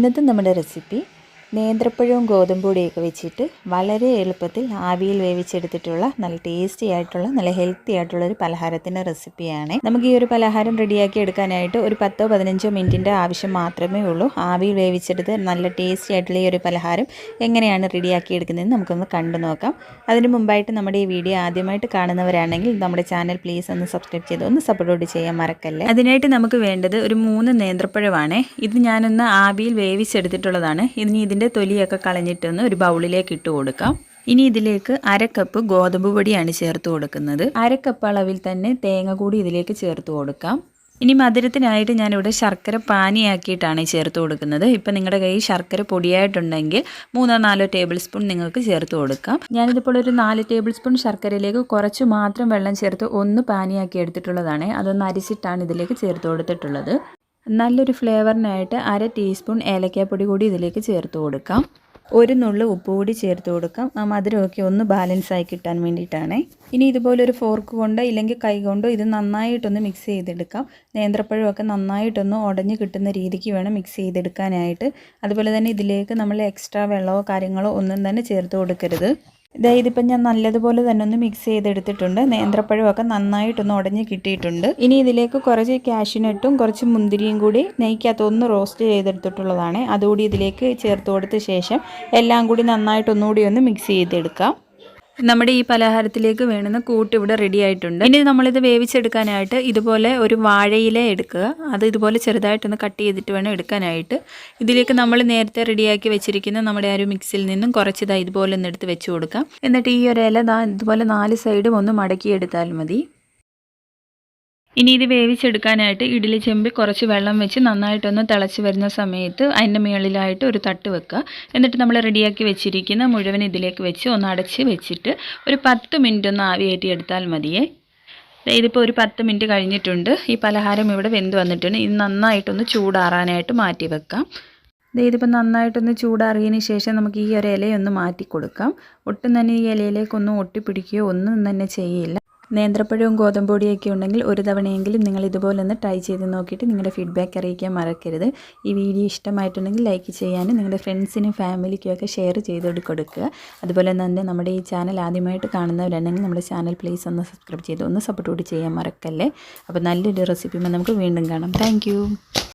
ഇന്നത്തെ നമ്മുടെ റെസിപ്പി നേന്ത്രപ്പഴവും ഗോതമ്പൊടിയൊക്കെ വെച്ചിട്ട് വളരെ എളുപ്പത്തിൽ ആവിയിൽ വേവിച്ചെടുത്തിട്ടുള്ള നല്ല ടേസ്റ്റി ആയിട്ടുള്ള നല്ല ഹെൽത്തി ആയിട്ടുള്ള ഒരു പലഹാരത്തിന്റെ റെസിപ്പിയാണ് നമുക്ക് ഈ ഒരു പലഹാരം റെഡിയാക്കി എടുക്കാനായിട്ട് ഒരു പത്തോ പതിനഞ്ചോ മിനിറ്റിന്റെ ആവശ്യം മാത്രമേ ഉള്ളൂ. ആവിയിൽ വേവിച്ചെടുത്ത് നല്ല ടേസ്റ്റി ആയിട്ടുള്ള ഈ ഒരു പലഹാരം എങ്ങനെയാണ് റെഡിയാക്കി എടുക്കുന്നതെന്ന് നമുക്കൊന്ന് കണ്ടു നോക്കാം. അതിന് മുമ്പായിട്ട് നമ്മുടെ ഈ വീഡിയോ ആദ്യമായിട്ട് കാണുന്നവരാണെങ്കിൽ നമ്മുടെ ചാനൽ പ്ലീസ് ഒന്ന് സബ്സ്ക്രൈബ് ചെയ്ത് ഒന്ന് സപ്പോർട്ട് ചെയ്യാൻ മറക്കല്ലേ? അതിനായിട്ട് നമുക്ക് വേണ്ടത് ഒരു മൂന്ന് നേന്ത്രപ്പഴമാണ്. ഇത് ഞാനൊന്ന് ആവിയിൽ വേവിച്ചെടുത്തിട്ടുള്ളതാണ്. ഇനി തൊലിയൊക്കെ കളഞ്ഞിട്ടൊന്ന് ഒരു ബൗളിലേക്ക് ഇട്ട് കൊടുക്കാം. ഇനി ഇതിലേക്ക് അര കപ്പ് ഗോതമ്പ് പൊടിയാണ് ചേർത്ത് കൊടുക്കുന്നത്. അര കപ്പ് അളവിൽ തന്നെ തേങ്ങ കൂടി ഇതിലേക്ക് ചേർത്ത് കൊടുക്കാം. ഇനി മധുരത്തിനായിട്ട് ഞാനിവിടെ ശർക്കര പാനിയാക്കിയിട്ടാണ് ചേർത്ത് കൊടുക്കുന്നത്. ഇപ്പം നിങ്ങളുടെ കയ്യിൽ ശർക്കര പൊടിയായിട്ടുണ്ടെങ്കിൽ മൂന്നോ നാലോ ടേബിൾ സ്പൂൺ നിങ്ങൾക്ക് ചേർത്ത് കൊടുക്കാം. ഞാനിതിപ്പോൾ ഒരു നാല് ടേബിൾ സ്പൂൺ ശർക്കരയിലേക്ക് കുറച്ച് മാത്രം വെള്ളം ചേർത്ത് ഒന്ന് പാനിയാക്കി എടുത്തിട്ടുള്ളതാണ്. അതൊന്ന് അരിച്ചിട്ടാണ് ഇതിലേക്ക് ചേർത്ത് കൊടുത്തിട്ടുള്ളത്. നല്ലൊരു ഫ്ലേവറിനായിട്ട് അര ടീസ്പൂൺ ഏലക്കാപ്പൊടി കൂടി ഇതിലേക്ക് ചേർത്ത് കൊടുക്കാം. ഒരു നുള്ളു ഉപ്പ് കൂടി ചേർത്ത് കൊടുക്കാം. ആ മധുരമൊക്കെ ഒന്ന് ബാലൻസ് ആയി കിട്ടാൻ വേണ്ടിയിട്ടാണ്. ഇനി ഇതുപോലെ ഒരു ഫോർക്ക് കൊണ്ടോ ഇല്ലെങ്കിൽ കൈ കൊണ്ടോ ഇത് നന്നായിട്ടൊന്ന് മിക്സ് ചെയ്തെടുക്കാം. നേന്ത്രപ്പഴമൊക്കെ നന്നായിട്ടൊന്ന് ഉടഞ്ഞ് കിട്ടുന്ന രീതിക്ക് വേണം മിക്സ് ചെയ്തെടുക്കാനായിട്ട്. അതുപോലെ തന്നെ ഇതിലേക്ക് നമ്മൾ എക്സ്ട്രാ വെള്ളമോ കാര്യങ്ങളോ ഒന്നും തന്നെ ചേർത്ത് കൊടുക്കരുത്. ഇതാ ഇതിപ്പം ഞാൻ നല്ലതുപോലെ തന്നെ ഒന്ന് മിക്സ് ചെയ്തെടുത്തിട്ടുണ്ട്. നേന്ത്രപ്പഴമൊക്കെ നന്നായിട്ടൊന്ന് ഉടഞ്ഞ് കിട്ടിയിട്ടുണ്ട്. ഇനി ഇതിലേക്ക് കുറച്ച് കാഷ്യൂനട്ടും കുറച്ച് മുന്തിരിയും കൂടി നെയ്ക്കകത്ത് ഒന്ന് റോസ്റ്റ് ചെയ്തെടുത്തിട്ടുള്ളതാണ്. അതുകൂടി ഇതിലേക്ക് ചേർത്ത് കൊടുത്ത ശേഷം എല്ലാം കൂടി നന്നായിട്ടൊന്നുകൂടി ഒന്ന് മിക്സ് ചെയ്തെടുക്കാം. നമ്മുടെ ഈ പലഹാരത്തിലേക്ക് വേണമെന്ന് കൂട്ട് ഇവിടെ റെഡി ആയിട്ടുണ്ട്. ഇനി നമ്മളിത് വേവിച്ചെടുക്കാനായിട്ട് ഇതുപോലെ ഒരു വാഴയില എടുക്കുക. അത് ഇതുപോലെ ചെറുതായിട്ടൊന്ന് കട്ട് ചെയ്തിട്ട് വേണം എടുക്കാനായിട്ട്. ഇതിലേക്ക് നമ്മൾ നേരത്തെ റെഡിയാക്കി വെച്ചിരിക്കുന്ന നമ്മുടെ ആ ഒരു മിക്സിൽ നിന്നും കുറച്ചിതാ ഇതുപോലെ ഒന്ന് എടുത്ത് വെച്ച് കൊടുക്കാം. എന്നിട്ട് ഈ ഒരു ഇല ഇതുപോലെ നാല് സൈഡും ഒന്ന് മടക്കിയെടുത്താൽ മതി. ഇനി ഇത് വേവിച്ചെടുക്കാനായിട്ട് ഇഡ്ഡലി ചെമ്പിൽ കുറച്ച് വെള്ളം വെച്ച് നന്നായിട്ടൊന്ന് തിളച്ച് വരുന്ന സമയത്ത് അതിന്റെ മുകളിലായിട്ട് ഒരു തട്ട് വെക്കുക. എന്നിട്ട് നമ്മൾ റെഡിയാക്കി വെച്ചിരിക്കുന്ന മുഴുവൻ ഇതിലേക്ക് വെച്ച് ഒന്ന് അടച്ച് വെച്ചിട്ട് ഒരു പത്ത് മിനിറ്റ് ഒന്ന് ആവിയേറ്റിയെടുത്താൽ മതിയേ. ഇതിപ്പോൾ ഒരു പത്ത് മിനിറ്റ് കഴിഞ്ഞിട്ടുണ്ട്. ഈ പലഹാരം ഇവിടെ വെന്ത് വന്നിട്ടുണ്ട്. ഇത് നന്നായിട്ടൊന്ന് ചൂടാറാനായിട്ട് മാറ്റി വെക്കാം. ഇതിപ്പോൾ നന്നായിട്ടൊന്ന് ചൂടാറിയതിന് ശേഷം നമുക്ക് ഈ ഒരു ഇലയൊന്ന് മാറ്റി കൊടുക്കാം. ഒട്ടും തന്നെ ഈ ഇലയിലേക്കൊന്നും ഒട്ടിപ്പിടിക്കുകയോ ഒന്നും തന്നെ ചെയ്യില്ല. നേന്ത്രപ്പഴവും ഗോതമ്പൊടിയൊക്കെ ഉണ്ടെങ്കിൽ ഒരു തവണയെങ്കിലും നിങ്ങൾ ഇതുപോലെ ഒന്ന് ട്രൈ ചെയ്ത് നോക്കിയിട്ട് നിങ്ങളുടെ ഫീഡ്ബാക്ക് അറിയിക്കാൻ മറക്കരുത്. ഈ വീഡിയോ ഇഷ്ടമായിട്ടുണ്ടെങ്കിൽ ലൈക്ക് ചെയ്യാനും നിങ്ങളുടെ ഫ്രണ്ട്സിനും ഫാമിലിക്കും ഒക്കെ ഷെയർ ചെയ്ത് കൊടുക്കുക. അതുപോലെ തന്നെ നമ്മുടെ ഈ ചാനൽ ആദ്യമായിട്ട് കാണുന്നവരുണ്ടെങ്കിൽ നമ്മുടെ ചാനൽ പ്ലീസ് ഒന്ന് സബ്സ്ക്രൈബ് ചെയ്ത് ഒന്ന് സപ്പോർട്ട് കൂടി ചെയ്യാൻ മറക്കല്ലേ? അപ്പോൾ നല്ലൊരു റെസിപ്പിയുമ്പോൾ നമുക്ക് വീണ്ടും കാണാം. താങ്ക്